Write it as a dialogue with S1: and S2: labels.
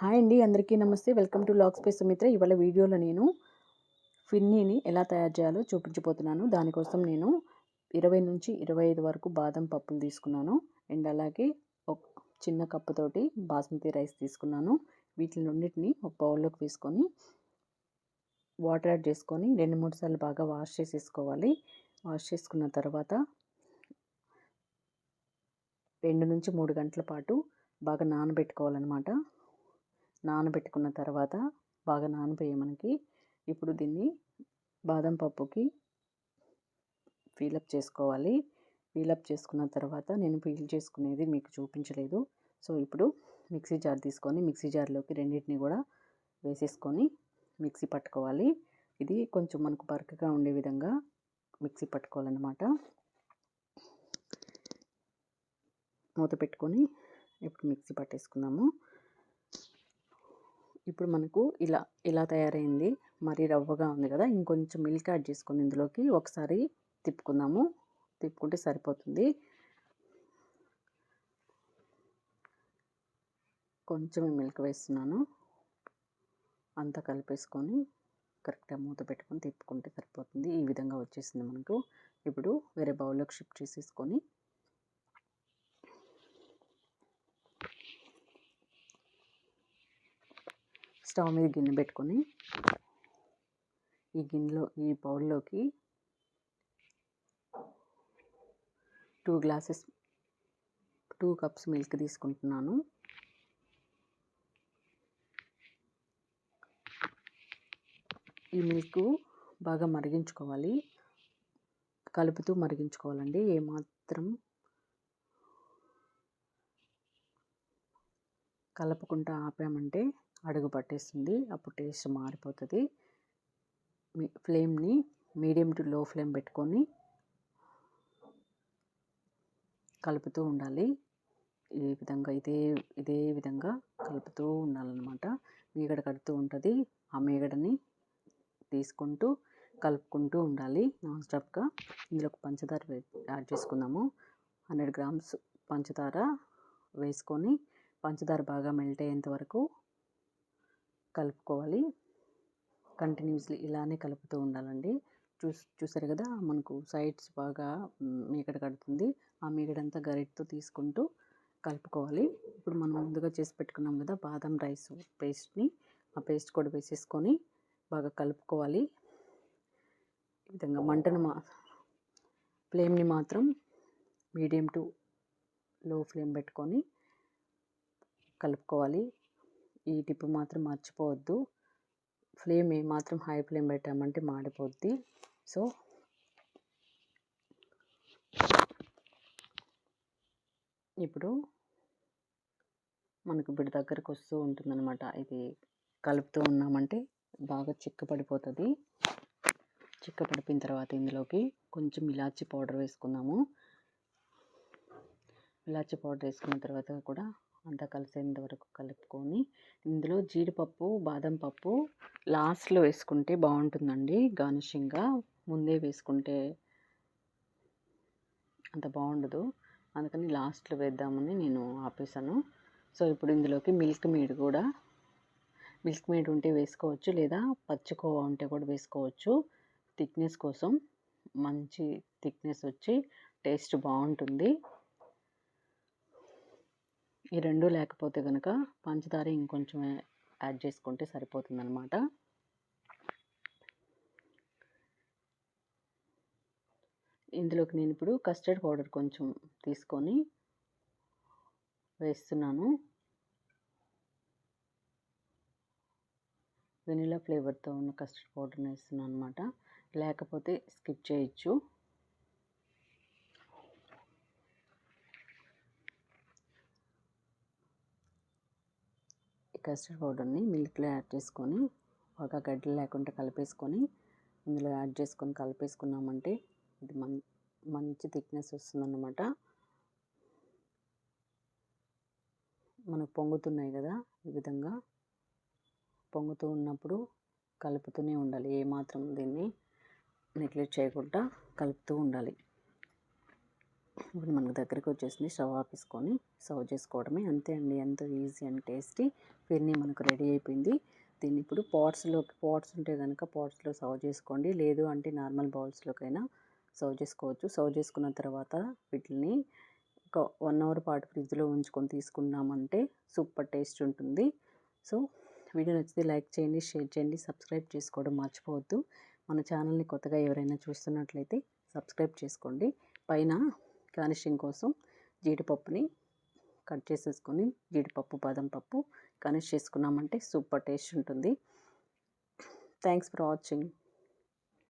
S1: Hi అండి అందరికీ నమస్తే. Welcome to lock space Sumitra. ఇవాళ వీడియోలో నేను ఫిన్నీని ఎలా తయారు చేయాలో చూపించబోతున్నాను. దానికోసం నేను ఇరవై నుంచి ఇరవై ఐదు వరకు బాదం పప్పులు తీసుకున్నాను. అండ్ అలాగే ఒక చిన్న కప్పుతోటి బాస్మతి రైస్ తీసుకున్నాను. వీటిని రెండింటిని ఒక బౌల్లోకి వేసుకొని వాటర్ యాడ్ చేసుకొని రెండు మూడు సార్లు బాగా వాష్ చేసేసుకోవాలి. వాష్ చేసుకున్న తర్వాత రెండు నుంచి మూడు గంటల పాటు బాగా నానబెట్టుకోవాలన్నమాట. నానబెట్టుకున్న తర్వాత బాగా నానిపోయే మనకి. ఇప్పుడు దీన్ని బాదం పప్పుకి ఫీలప్ చేసుకోవాలి. ఫీలప్ చేసుకున్న తర్వాత నేను ఫీల్ చేసుకునేది మీకు చూపించలేదు. సో ఇప్పుడు మిక్సీ జార్ తీసుకొని మిక్సీ జార్లోకి రెండింటిని కూడా వేసేసుకొని మిక్సీ పట్టుకోవాలి. ఇది కొంచెం మనకు బరకగా ఉండే విధంగా మిక్సీ పట్టుకోవాలన్నమాట. మూత పెట్టుకొని ఇప్పుడు మిక్సీ పట్టేసుకున్నాము ఇప్పుడు మనకు ఇలా ఇలా తయారైంది. మరి రవ్వగా ఉంది కదా ఇంకొంచెం మిల్క్ యాడ్ చేసుకుని ఇందులోకి ఒకసారి తిప్పుకుందాము. తిప్పుకుంటే సరిపోతుంది. కొంచెం మిల్క్ వేస్తున్నాను. అంతా కలిపేసుకొని కరెక్ట్గా మూత పెట్టుకొని తిప్పుకుంటే సరిపోతుంది. ఈ విధంగా వచ్చేసింది మనకు. ఇప్పుడు వేరే బౌల్లోకి షిఫ్ట్ చేసేసుకొని స్టవ్ మీద గిన్నె పెట్టుకొని ఈ గిన్నెలో ఈ బౌల్లోకి two glasses two cups milk తీసుకుంటున్నాను. ఈ మిల్క్ బాగా మరిగించుకోవాలి. కలుపుతూ మరిగించుకోవాలండి. ఏమాత్రం కలపకుండా ఆపామంటే అడుగు పట్టేస్తుంది. అప్పుడు టేస్ట్ మారిపోతుంది. ఫ్లేమ్ని మీడియం టు లో ఫ్లేమ్ పెట్టుకొని కలుపుతూ ఉండాలి. ఈ విధంగా ఇదే ఇదే విధంగా కలుపుతూ ఉండాలన్నమాట. మీగడ కడుతూ ఉంటుంది. ఆ మీగడని తీసుకుంటూ కలుపుకుంటూ ఉండాలి. నాన్ స్టాప్గా ఇందులో పంచదార యాడ్ చేసుకుందాము. హండ్రెడ్ గ్రామ్స్ పంచదార వేసుకొని పంచదార బాగా మెల్ట్ అయ్యేంత వరకు కలుపుకోవాలి. కంటిన్యూస్లీ ఇలానే కలుపుతూ ఉండాలండి. చూస్ చూసారు కదా మనకు సైడ్స్ బాగా మీగడ కడుతుంది. ఆ మీగడంతా గరిటతో తీసుకుంటూ కలుపుకోవాలి. ఇప్పుడు మనం ముందుగా చేసి పెట్టుకున్నాం కదా బాదం రైస్ పేస్ట్ని ఆ పేస్ట్ కూడా వేసేసుకొని బాగా కలుపుకోవాలి. ఈ విధంగా మంటను మా ఫ్లేమ్ని మాత్రం మీడియం టు లో ఫ్లేమ్ పెట్టుకొని కలుపుకోవాలి. ఈ టిప్ మాత్రం మర్చిపోవద్దు. ఫ్లేమ్ ఏమాత్రం హై ఫ్లేమ్ పెట్టామంటే మాడిపోద్ది. సో ఇప్పుడు మనకు ఇప్పుడు దగ్గరకు వస్తూ ఉంటుందన్నమాట. ఇది కలుపుతూ ఉన్నామంటే బాగా చిక్కపడిపోతుంది. చిక్కపడిపోయిన తర్వాత ఇందులోకి కొంచెం ఇలాచి పౌడర్ వేసుకుందాము. ఇలాచి పౌడర్ వేసుకున్న తర్వాత కూడా అంతా కలిసేంత వరకు కలుపుకొని ఇందులో జీడిపప్పు బాదం పప్పు లాస్ట్లో వేసుకుంటే బాగుంటుందండి గార్నిషింగ్గా ముందే వేసుకుంటే అంత బాగుండదు. అందుకని లాస్ట్లో వేద్దామని నేను ఆపేసాను సో ఇప్పుడు ఇందులోకి మిల్క్ మీడ్ కూడా మిల్క్ మీడ్ ఉంటే వేసుకోవచ్చు లేదా పచ్చికోవా ఉంటే కూడా వేసుకోవచ్చు. థిక్నెస్ కోసం మంచి థిక్నెస్ వచ్చి టేస్ట్ బాగుంటుంది. ఈ రెండు లేకపోతే కనుక పంచదార ఇంకొంచెం యాడ్ చేసుకుంటే సరిపోతుందన్నమాట. ఇందులోకి నేను ఇప్పుడు కస్టర్డ్ పౌడర్ కొంచెం తీసుకొని వేస్తున్నాను. వెనీలా ఫ్లేవర్తో ఉన్న కస్టర్డ్ పౌడర్ని వేస్తున్నాను అనమాట లేకపోతే స్కిప్ చేయొచ్చు. కస్టర్డ్ పౌడర్ని మిల్క్లో యాడ్ చేసుకొని ఒక గడ్డలు లేకుండా కలిపేసుకొని ఇందులో యాడ్ చేసుకొని కలిపేసుకున్నామంటే ఇది మం మంచి థిక్నెస్ వస్తుందన్నమాట. మనకు పొంగుతున్నాయి కదా ఈ విధంగా. పొంగుతూ ఉన్నప్పుడు కలుపుతూనే ఉండాలి ఏమాత్రం దీన్ని నెగ్లెక్ట్ చేయకుండా కలుపుతూ ఉండాలి. ఇప్పుడు మనకు దగ్గరికి వచ్చేసింది స్టవ్ ఆపేసుకొని సర్వ్ చేసుకోవడమే. అంతే అండి. ఎంతో ఈజీ అండ్ టేస్టీ. ఫిర్నీ మనకు రెడీ అయిపోయింది. దీన్ని ఇప్పుడు పాట్స్లో పాట్స్ ఉంటే కనుక పాట్స్లో సర్వ్ చేసుకోండి. లేదు అంటే నార్మల్ బౌల్స్లోకైనా సర్వ్ చేసుకోవచ్చు. సర్వ్ చేసుకున్న తర్వాత వీటిని ఒక వన్ అవర్ పాటు ఫ్రిడ్జ్లో ఉంచుకొని తీసుకున్నామంటే సూపర్ టేస్ట్ ఉంటుంది. సో వీడియో నచ్చితే లైక్ చేయండి షేర్ చేయండి సబ్స్క్రైబ్ చేసుకోవడం మర్చిపోవద్దు. మన ఛానల్ని కొత్తగా ఎవరైనా చూస్తున్నట్లయితే సబ్స్క్రైబ్ చేసుకోండి. పైన గార్నిషింగ్ కోసం జీడిపప్పుని కట్ చేసేసుకొని జీడిపప్పు బాదం పప్పు గార్నిష్ చేసుకున్నామంటే సూపర్ టేస్ట్ ఉంటుంది. Thanks for watching